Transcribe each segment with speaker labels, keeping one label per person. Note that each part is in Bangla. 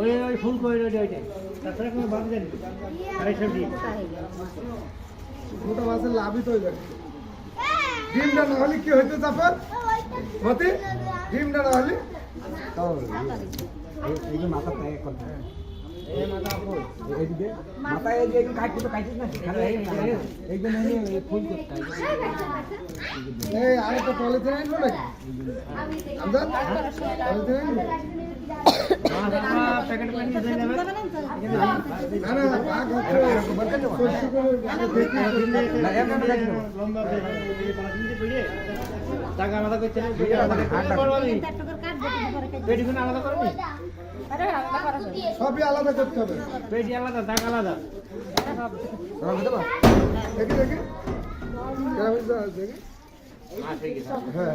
Speaker 1: ওই ওই ফুল করে ওই ওইটাই তাছাড়া কোনো ভাব জানি আড়াইশো ডিম
Speaker 2: মোটা মাছের লাভই তো ডিমটা না হলে কি হইতো জাফর মতি ডিমটা না হলে
Speaker 3: এই যে মাথা পায়ে এইদিকে মাথায় যে কাটতে তো কাটিস
Speaker 2: পলিথিন আনব নাকি? আমজাদ? পলিথিন আনব
Speaker 1: টাকা আলাদা করতে পেটিগুলো আলাদা করবি
Speaker 2: সবই আলাদা করতে হবে।
Speaker 1: পেটি আলাদা দাগ আলাদা
Speaker 2: দেখি দেখি দেখি হ্যাঁ। হ্যাঁ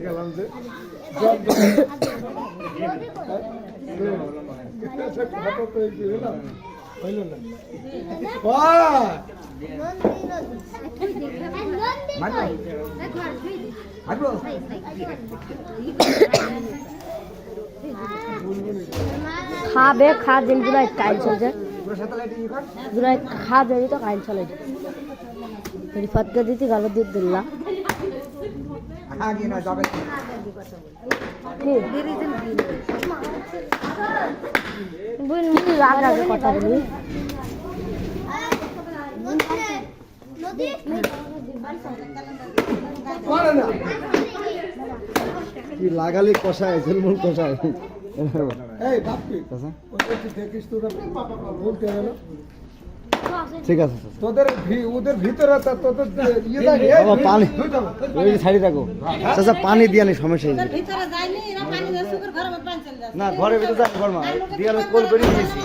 Speaker 2: গেলাম যে হইল না
Speaker 4: খাবে খা দিন জুলাই কাইল চলছে
Speaker 3: পুরো স্যাটেলাইট ই কর।
Speaker 4: জুলাই খা দেবি তো কাইল চলে রিফাতকে দিতে গেল দুধ দিল্লা। কথা বলি।
Speaker 2: পারে না কি লাগালি কষায় ঝুলমুল কষায়? এই বাপি দেখিস বলতে হবে না
Speaker 5: ঠিক আছে
Speaker 2: তোদের ভি- ওদের ভিতরে তোদের যে ইয়ে থাকে
Speaker 5: পানি। ওই চাচা পানি দিয়ে আনি সমস্যা না ঘরের ভিতরে ঘর মা। দিয়ে আমি কোল করে দিয়েছি।